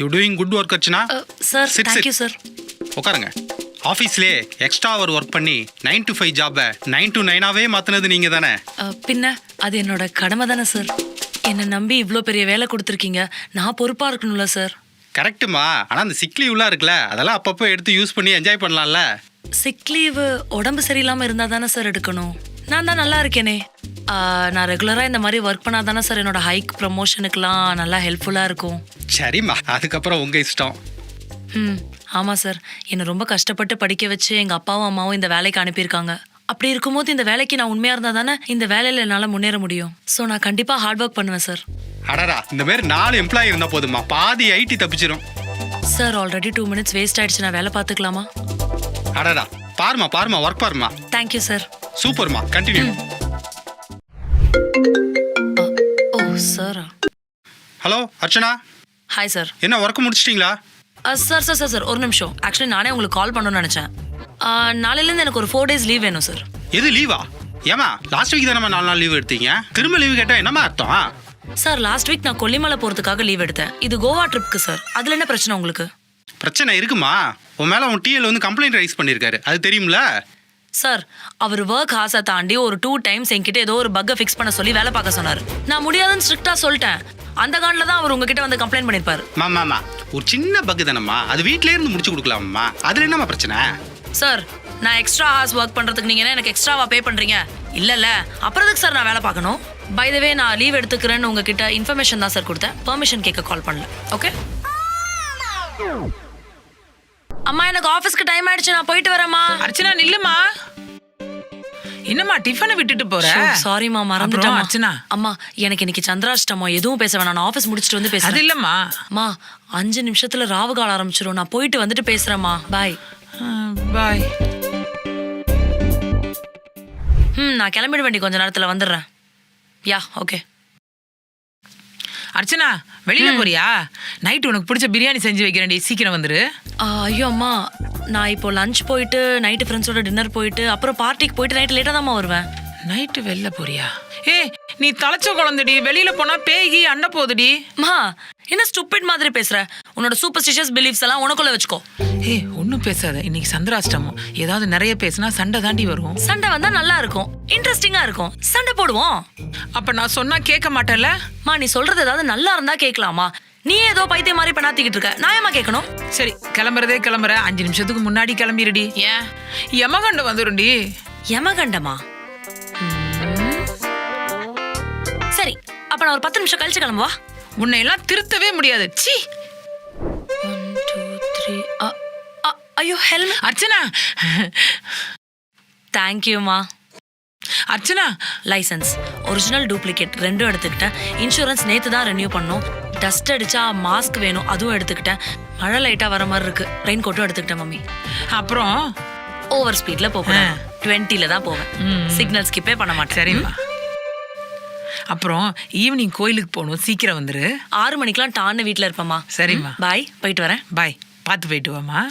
You doing good work Archana sir Sit, thank you sit. Sir உட்காருங்க. ஆஃபீஸ்லேயே extra அவர் work பண்ணி nine to five ஜாபை nine to நைனாவே மாற்றினது நீங்கள் தானே? பின்ன அது என்னோட கடமை தானே சார் என்னை நம்பி இவ்வளோ பெரிய வேலை கொடுத்துருக்கீங்க. நான் பொறுப்பாக இருக்கணும்ல சார் கரெக்ட்டுமா ஆனால் அந்த சிக் லீவ்லாம் இருக்குல்ல அதெல்லாம் அப்பப்போ எடுத்து யூஸ் பண்ணி என்ஜாய் பண்ணலாம்ல. சிக் லீவு உடம்பு சரியில்லாமல் இருந்தால் தானே சார் எடுக்கணும். நான் தான் நல்லா இருக்கேனே. நான் ரெகுலராக இந்த மாதிரி ஒர்க் பண்ணால் தானே சார் என்னோட ஹைக் ப்ரமோஷனுக்குலாம் நல்லா ஹெல்ப்ஃபுல்லாக இருக்கும். சரிம்மா அதுக்கப்புறம் உங்கள் இஷ்டம். ம் ஆமாம் சார் என்னை ரொம்ப கஷ்டப்பட்டு படிக்க வச்சு எங்கள் அப்பாவும் அம்மாவும் இந்த வேலைக்கு அனுப்பியிருக்காங்க. அப்படி இருக்கும்போது இந்த வேலைக்கு நான் உண்மையாக இருந்தால் தானே இந்த வேலையில் என்னால் முன்னேற முடியும். ஸோ நான் கண்டிப்பாக ஹார்ட் ஒர்க் பண்ணுவேன் சார் அடடா இந்த மாதிரி நாலு எம்ப்ளாயி இருந்தால் போதுமா பாதி IT தப்பிச்சிரும். Sir already two minutes waste ஆயிடுச்சு. நான் வேலை பார்த்துக்கலாமா? அடடா பாருமா பாருமா ஒர்க் பாருமா தேங்க்யூ சார் சூப்பர்மா கண்டினியூ ஓ சாரா. ஹலோ அர்ச்சனா? ஹாய் சார் என்ன ஒர்க் முடிச்சிட்டிங்களா? சார் சார் சார் சார் ஒரு நிமிஷம். ஆக்சுவலி நானே உங்களுக்கு கால் பண்ணணும்னு நினச்சேன். நாளையிலேருந்து எனக்கு ஒரு ஃபோர் டேஸ் லீவ் வேணும் சார் எது லீவா ஏமா லாஸ்ட் வீக் தானே நாலு நாள் லீவ் எடுத்தீங்க? திரும்ப லீவு கேட்டால் என்னம்மா அர்த்தம்? சார் லாஸ்ட் வீக் நான் கொல்லிமலை போகிறதுக்காக லீவ் எடுத்தேன். இது கோவா ட்ரிப்க்கு சார் அதில் என்ன பிரச்சனை உங்களுக்கு? பிரச்சனை இருக்குமா? உன் மேலே உன் டிஎல் வந்து கம்ப்ளைண்ட் ரைஸ் பண்ணியிருக்காரு. அது தெரியும்ல? சார் அவர் ஒர்க் ஹாஸை தாண்டி ஒரு டூ டைம்ஸ் என்கிட்ட ஏதோ ஒரு பக்கை ஃபிக்ஸ் பண்ண சொல்லி வேலை பார்க்க சொன்னார். நான் முடியாதுன்னு ஸ்ட்ரிக்டாக சொல்லிட்டேன். அந்த காண்டில் தான் அவர் உங்ககிட்ட வந்து கம்ப்ளைண்ட் பண்ணியிருப்பார் மாமாமா ஒரு சின்ன பக்கு தானம்மா. அது வீட்டிலே இருந்து முடிச்சு கொடுக்கலாம்மா அதில் என்னம்மா பிரச்சனை? சார் நான் எக்ஸ்ட்ரா ஹார்ஸ் ஒர்க் பண்ணுறதுக்கு நீங்கள் எனக்கு எக்ஸ்ட்ராவா பே பண்ணுறீங்க இல்லைல்ல அப்புறம் எதுக்கு சார் நான் வேலை பார்க்கணும்? பை வே நான் லீவ் எடுத்துக்கிறேன்னு உங்ககிட்ட இன்ஃபர்மேஷன் தான் சார் கொடுத்தேன். பெர்மிஷன் கேட்க கால் பண்ணல. ஓகே அம்மா எனக்கு ஆஃபீஸ்க்கு டைம் ஆயிடுச்சு நான் போயிட்டு வரேம்மா. அர்ச்சனா நில்லுமா. என்னம்மா டிஃபனை விட்டுட்டு போற? சாரிம்மா மறந்துட்டேன் அர்ச்சனா? அம்மா எனக்கு இன்னைக்கு சந்திராஷ்டமோ எதுவும் பேச வேணாம். நான் ஆஃபீஸ் முடிச்சுட்டு வந்து அது பேசுறேன் இல்லம்மா. அம்மா அஞ்சு நிமிஷத்துல ராவு கால ஆரம்பிச்சிரும். நான் போயிட்டு வந்துட்டு பேசுறேம்மா. பாய் பாய் ம் நான் கிளம்பிட வேண்டி கொஞ்ச நேரத்துல வந்துடுறேன். யா ஓகே அர்ச்சனா வெளியில போறியா? நைட் உனக்கு பிடிச்ச பிரியாணி செஞ்சு வைக்கிறேன்டி. சீக்கிரம் வந்துரு. ஐயோ அம்மா. நான் இப்போ லஞ்ச் போயிட்டு நைட்டு ஃப்ரெண்ட்ஸோட டின்னர் போயிட்டு அப்புறம் பார்ட்டிக்கு போயிட்டு நைட்டு லேட்டாக தான்மா வருவேன். நைட்டு வெளில போறியா? ஏய் நீ தலைச்ச குழந்தைடி. வெளியில போனா பேகி அண்ட போகுதுடி. அம்மா என்ன ஸ்டூபிட் மாதிரி பேசுற? உன்னோட சூப்பர்ஸ்டிஷியஸ் பிலீஃப்ஸ் எல்லாம் உனக்குள்ள வச்சுக்கோ. ஏய் ஒன்றும் பேசாத. இன்னைக்கு சந்திராஷ்டமம். ஏதாவது நிறைய பேசினா சண்டை தாண்டி வரும். சண்டை வந்தா நல்லா இருக்கும். இன்ட்ரெஸ்டிங்கா இருக்கும். சண்டை போடுவோம். அப்ப நான் சொன்னா கேட்க மாட்டேன்ல? மா நீ சொல்றது ஏதாவது நல்லா இருந்தா கேட்கலாமா? நீ ஏதோ பைத்தியம் மாதிரி பண்ணாத்திக்கிட்டு இருக்க. நான் ஏமா கேட்கணும்? சரி கிளம்புறதே கிளம்புற. அஞ்சு நிமிஷத்துக்கு முன்னாடி கிளம்பிடுடி ஏன்? யமகண்டம் வந்துரும்டி யமகண்டமா. சரி அப்ப நான் ஒரு பத்து நிமிஷம் கழிச்சு கிளம்புவா உன்னை எல்லாம் திருத்தவே முடியாது. த்ரீ ஐயோ ஹெல்மெட் அர்ச்சனா. தேங்க்யூமா அர்ச்சனா. லைசன்ஸ் ஒரிஜினல் டூப்ளிகேட் ரெண்டும் எடுத்துக்கிட்டேன். இன்சூரன்ஸ் நேற்று தான் ரெனியூ பண்ணோம். டஸ்ட் அடிச்சா மாஸ்க் வேணும். அதுவும் எடுத்துக்கிட்டேன். மழை லைட்டாக வர மாதிரி இருக்கு. ரெயின் கோட்டும் எடுத்துக்கிட்டேன் மம்மி. அப்புறம்? ஓவர் ஸ்பீடில் போகணும் டுவெண்ட்டியில் தான் போவேன். சிக்னல் ஸ்கிப்பே பண்ண மாட்டேன். சரிம்மா. அப்புறம் ஈவினிங் கோயிலுக்கு போகணும். சீக்கிரம் வந்துரு. ஆறு மணிக்கெலாம் டான்னு வீட்டில் இருப்பேம்மா. சரிம்மா. பாய் போயிட்டு வரேன். பாய் பார்த்து போயிட்டு வாமா